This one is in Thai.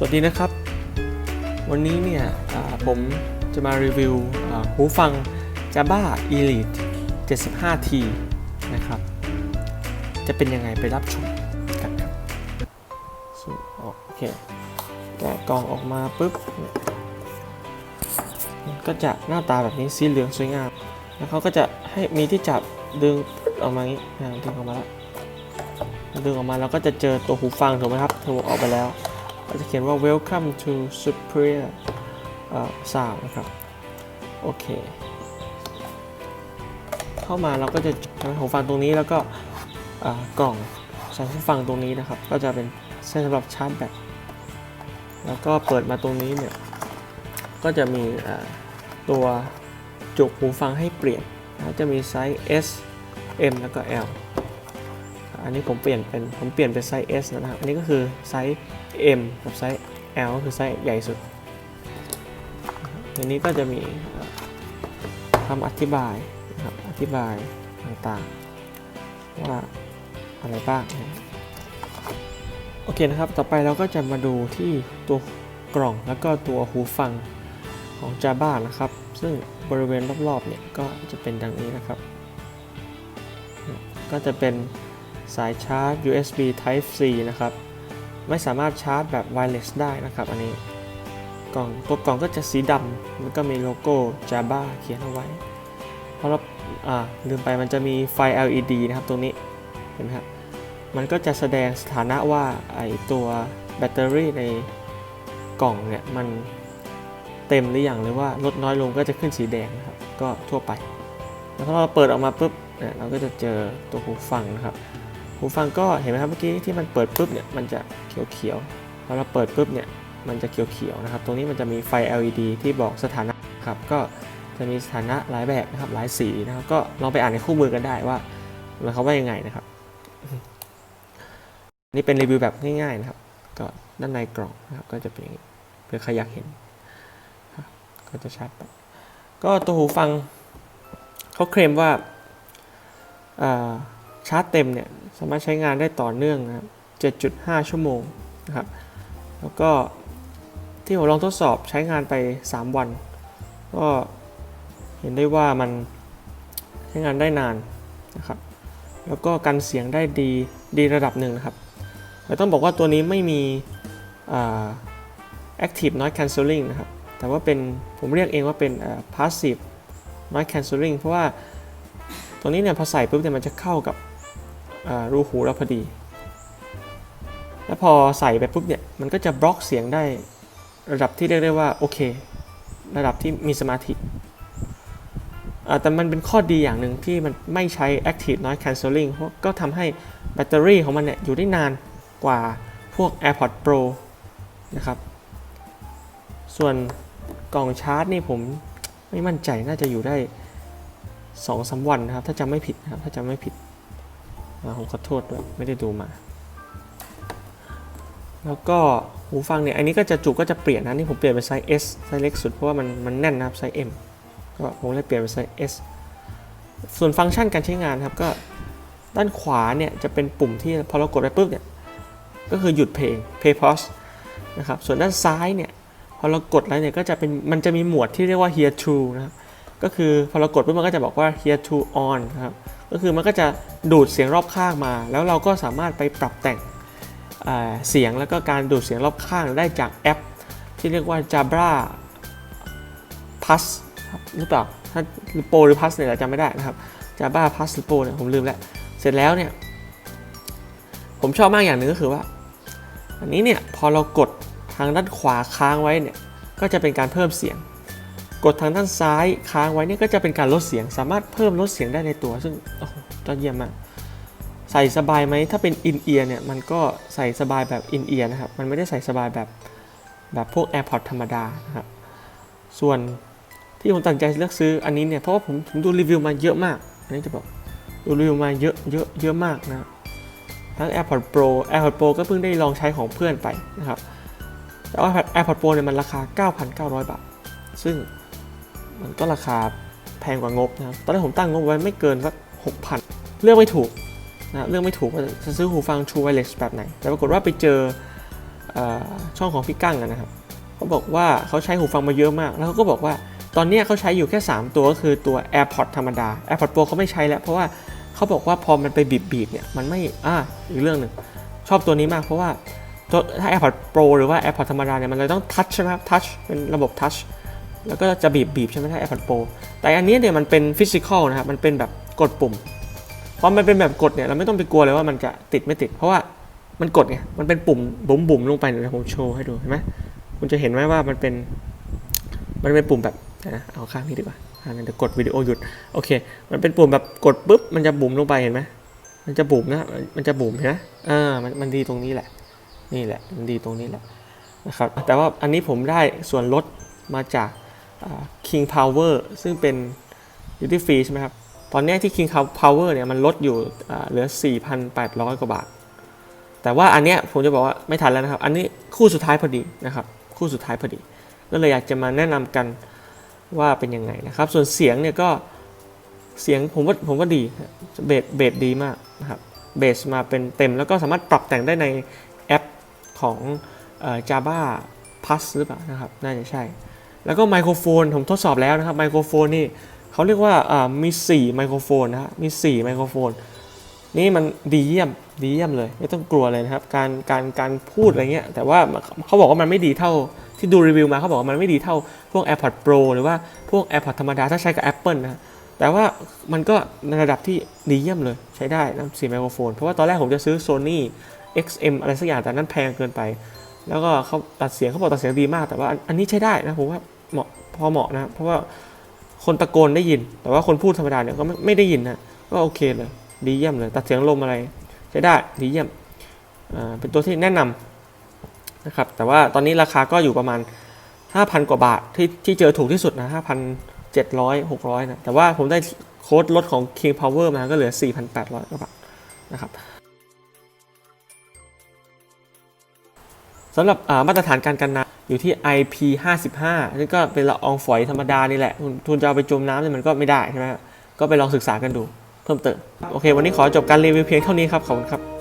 สวัสดีนะครับ วันนี้เนี่ยผมจะมารีวิวหูฟัง Jabba Elite 75T นะครับ จะเป็นยังไงไปรับชมกันครับโอเคแกะกล่องออกมาปุ๊บก็จะหน้าตาแบบนี้สีเหลืองสวยงาม แล้วเขาก็จะให้มีที่จับดึงออกมาอย่างนี้ดึงออกมาแล้วดึงออกมาแล้วก็จะเจอตัวหูฟังถูกไหมครับถูกออกไปแล้ว ก็จะเขียนว่า welcome to superior sound นะครับ โอเค เข้ามาเราก็จะใช้หูฟังตรงนี้แล้วก็กล่องใส่หูฟังตรงนี้นะครับ ก็จะเป็นเส้นสำหรับชาร์จแบตแล้วก็เปิดมาตรงนี้เนี่ย ก็จะมีตัวจุกหูฟังให้เปลี่ยน จะมีไซส์ S M แล้วก็ L อันนี้ผมเปลี่ยนเป็นผมเปลี่ยนเป็นไซส์ S นะครับ อันนี้ก็คือไซส์ M กับไซส์ L ก็คือไซส์ใหญ่สุดอันนี้ก็จะมีคำอธิบายนะครับอธิบายต่างๆ ว่าอะไรบ้างนะโอเคนะครับ ต่อไปเราก็จะมาดูที่ตัวกล่องแล้วก็ตัวหูฟังของ Jabba นะครับ ซึ่งบริเวณรอบๆเนี่ยก็จะเป็นดังนี้นะครับ ก็จะเป็น สายชาร์จ USB Type C นะครับ ไม่สามารถชาร์จแบบ wireless ได้นะครับ อันนี้กล่องตัวกล่องก็จะสีดำแล้วก็มีโลโก้ Jabba เขียนเอาไว้ เพราะเราอ่าลืมไปมันจะมีไฟ LED นะครับตรงนี้เห็นไหมครับมันก็จะแสดงสถานะว่าไอตัวแบตเตอรี่ในกล่องเนี่ยมันเต็มหรือยังหรือว่าลดน้อยลงก็จะขึ้นสีแดงนะครับ ก็ทั่วไป แล้วพอเราเปิดออกมาปุ๊บเนี่ยเราก็จะเจอตัวหูฟังนะครับ หูฟังก็เห็นไหมครับเมื่อกี้ที่มันเปิดปุ๊บเนี่ยมันจะเขียวๆพอเราเปิดปุ๊บเนี่ยมันจะเขียวๆนะครับ ตรงนี้มันจะมีไฟ LED ที่บอกสถานะครับ ก็จะมีสถานะหลายแบบนะครับ หลายสีนะครับ ก็ลองไปอ่านในคู่มือกันได้ว่ามันเขาว่ายังไงนะครับ นี่เป็นรีวิวแบบง่ายๆนะครับ ก็ด้านในกล่องนะครับ ก็จะเป็นอย่างนี้เพื่อใครอยากเห็น ก็จะชัดไปก็ตัวหูฟังเขาเคลมว่าอ่า ชาร์จเต็มเนี่ยสามารถใช้งานได้ต่อเนื่องนะครับ 7.5 ชั่วโมงนะครับ แล้วก็ที่ผมลองทดสอบใช้งานไป 3 วัน ก็เห็นได้ว่ามันใช้งานได้นานนะครับ แล้วก็กันเสียงได้ดีดีระดับหนึ่งนะครับ แต่ต้องบอกว่าตัวนี้ไม่มีอ่า active noise cancelling นะครับ แต่ว่าเป็นผมเรียกเองว่าเป็นอ่า passive noise cancelling เพราะว่าตัวนี้เนี่ยพอใส่ปุ๊บเนี่ยมันจะเข้ากับ รูหูเราพอดี แล้วพอใส่ไปปุ๊บเนี่ย มันก็จะบล็อกเสียงได้ระดับที่เรียกได้ว่าโอเค ระดับที่มีสมาธิแต่มันเป็นข้อดีอย่างหนึ่งที่มันไม่ใช้ active noise cancelling ก็ทำให้แบตเตอรี่ของมันเนี่ยอยู่ได้นานกว่าพวก AirPods Pro นะครับ ส่วนกล่องชาร์จนี่ผมไม่มั่นใจน่าจะอยู่ได้สองสามวันนะครับ ถ้าจำไม่ผิดนะครับถ้าจำไม่ผิด ผมขอโทษด้วยไม่ได้ดูมา แล้วก็หูฟังเนี่ย อันนี้ก็จะจุกก็จะเปลี่ยนนะ นี่ผมเปลี่ยนเป็นไซส์ S ไซส์เล็กสุดเพราะว่ามันมันแน่นนะครับไซส์ M ก็ผมเลยเปลี่ยนเป็นไซส์ S ส่วนฟังก์ชันการใช้งานครับก็ด้านขวาเนี่ยจะเป็นปุ่มที่พอเรากดไปปุ๊บเนี่ยก็คือหยุดเพลง play pause นะครับส่วนด้านซ้ายเนี่ยพอเรากดแล้วเนี่ยก็จะเป็นมันจะมีหมวดที่เรียกว่า hear to นะครับก็คือพอเรากดปุ๊บมันก็จะบอกว่า here to on นะครับ ก็คือมันก็จะดูดเสียงรอบข้างมา แล้วเราก็สามารถไปปรับแต่งเสียงแล้วก็การดูดเสียงรอบข้างได้จากแอป ที่เรียกว่า Jabra Plus หรือเปล่าถ้าโปรหรือ Plus เนี่ยจำไม่ได้นะครับ Jabra Plus หรือโปรเนี่ยผมลืมแล้ว เสร็จแล้วเนี่ยผมชอบมากอย่างหนึ่งก็คือว่า อันนี้เนี่ยพอเรากดทางด้านขวาค้างไว้เนี่ยก็จะเป็นการเพิ่มเสียง กดทางด้านซ้ายค้างไว้เนี่ยก็จะเป็นการลดเสียง สามารถเพิ่มลดเสียงได้ในตัว ซึ่งโอ้โหยอดเยี่ยมมากใส่สบายไหมถ้าเป็นอินเอียร์เนี่ยมันก็ใส่สบายแบบอินเอียร์นะครับ มันไม่ได้ใส่สบายแบบแบบพวก AirPods ธรรมดานะครับส่วนที่ผมตัดใจเลือกซื้ออันนี้เนี่ยเพราะว่าผมผมดูรีวิวมาเยอะมาก อันนี้จะบอกดูรีวิวมาเยอะเยอะเยอะมากนะครับทั้ง AirPods Pro AirPods Pro ก็เพิ่งได้ลองใช้ของเพื่อนไปนะครับแต่ว่า AirPods Pro เนี่ยมันราคา 9,900 บาท ซึ่ง มันก็ราคาแพงกว่างบนะครับ ตอนแรกผมตั้งงบไว้ไม่เกินสัก6,000เลือกไม่ถูกนะเลือกไม่ถูกว่าจะซื้อหูฟัง True Wireless แบบไหน แต่ปรากฏว่าไปเจออช่องของพี่กั้งนะครับเขาบอกว่าเขาใช้หูฟังมาเยอะมาก แล้วเขาก็บอกว่าตอนนี้เขาใช้อยู่แค่ 3 ตัวก็คือตัว AirPods ธรรมดา AirPods Pro เขาไม่ใช้แล้ว เพราะว่าเขาบอกว่าพอมันไปบีบๆเนี่ยมันไม่อ่าอีกเรื่องหนึ่งชอบตัวนี้มากเพราะว่าถ้า AirPods Pro หรือว่า AirPods ธรรมดาเนี่ยมันเลยต้องทัชใช่ไหมครับทัชเป็นระบบทัช แล้วก็จะบีบบีบใช่ไหมถ้า AirPods Pro แต่อันนี้เนี่ยมันเป็นฟิสิกอลนะครับ มันเป็นแบบกดปุ่ม เพอมันเป็นแบบกดเนี่ยเราไม่ต้องไปกลัวเลยว่ามันจะติดไม่ติด เพราะว่ามันกดไง มันเป็นปุ่มบุ๋มบุ๋มลงไปเดี๋ยวผมโชว์ให้ดูเห็นไหมคุณจะเห็นไหมว่ามันเป็น มันเป็นปุ่มแบบนะเอาข้างนี้ดีกว่าข้างนี้เดี๋ยวกดวิดีโอหยุด โอเค มันเป็นปุ่มแบบกดปุ๊บ มันจะบุ๋มลงไปเห็นไหมมันจะบุ๋มนะ มันจะบุ๋มเห็นไหมอ่ามันมันดีตรงนี้แหละ นี่แหละ มันดีตรงนี้แหละนะครับ แต่ว่าอันนี้ผมได้ส่วนลดมาจาก King Power ซึ่งเป็น duty free ใช่ไหมครับ ตอนนี้ที่ King Power เนี่ยมันลดอยู่เหลือ 4,800 กว่าบาท แต่ว่าอันเนี้ยผมจะบอกว่าไม่ทันแล้วนะครับ อันนี้คู่สุดท้ายพอดีนะครับ คู่สุดท้ายพอดี ก็เลยอยากจะมาแนะนำกันว่าเป็นยังไงนะครับ ส่วนเสียงเนี่ยก็เสียงผมว่าผมว่าดีเบสเบสดีมากนะครับเบสมาเป็นเต็มแล้วก็สามารถปรับแต่งได้ในแอปของเอ่อ Java Plus หรือเปล่านะครับ น่าจะใช่ แล้วก็ไมโครโฟนผมทดสอบแล้วนะครับไมโครโฟนนี่เขาเรียกว่ามี 4 ไมโครโฟนนะฮะมี 4 ไมโครโฟน นี่มันดีเยี่ยมดีเยี่ยมเลย ไม่ต้องกลัวเลยนะครับ การการการพูดอะไรเงี้ยแต่ว่าเขาบอกว่ามันไม่ดีเท่าที่ดูรีวิวมาเขาบอกว่ามันไม่ดีเท่าพวก AirPods Pro หรือว่าพวก AirPods ธรรมดาถ้าใช้กับ Apple นะแต่ว่ามันก็ในระดับที่ดีเยี่ยมเลยใช้ได้นะสี่ไมโครโฟน เพราะว่าตอนแรกผมจะซื้อ Sony XM อะไรสักอย่างแต่นั้นแพงเกินไป แล้วก็เขาตัดเสียงเขาบอกตัดเสียงดีมาก แต่ว่าอันนี้ใช้ได้นะผมว่าเหมาะพอเหมาะนะ เพราะว่าคนตะโกนได้ยิน แต่ว่าคนพูดธรรมดาเนี่ยก็ไม่ไม่ได้ยินนะก็โอเคเลย ดีเยี่ยมเลย ตัดเสียงลมอะไรใช้ได้ดีเยี่ยมเป็นตัวที่แนะนำนะครับ แต่ว่าตอนนี้ราคาก็อยู่ประมาณ 5,000 กว่าบาทที่ที่เจอถูกที่สุดนะ5,700 600นะแต่ว่าผมได้โค้ดลดของ King Power มาก็เหลือ 4,800กว่าบาทนะครับ สำหรับมาตรฐานการกันน้ำอยู่ที่ IP55 นี่ก็เป็นละอองฝอยธรรมดานี่แหละทุนจะเอาไปจมน้ำเนี่ยมันก็ไม่ได้ใช่ไหมก็ไปลองศึกษากันดูเพิ่มเติม โอเค วันนี้ขอจบการรีวิวเพียงเท่านี้ครับ ขอบคุณครับ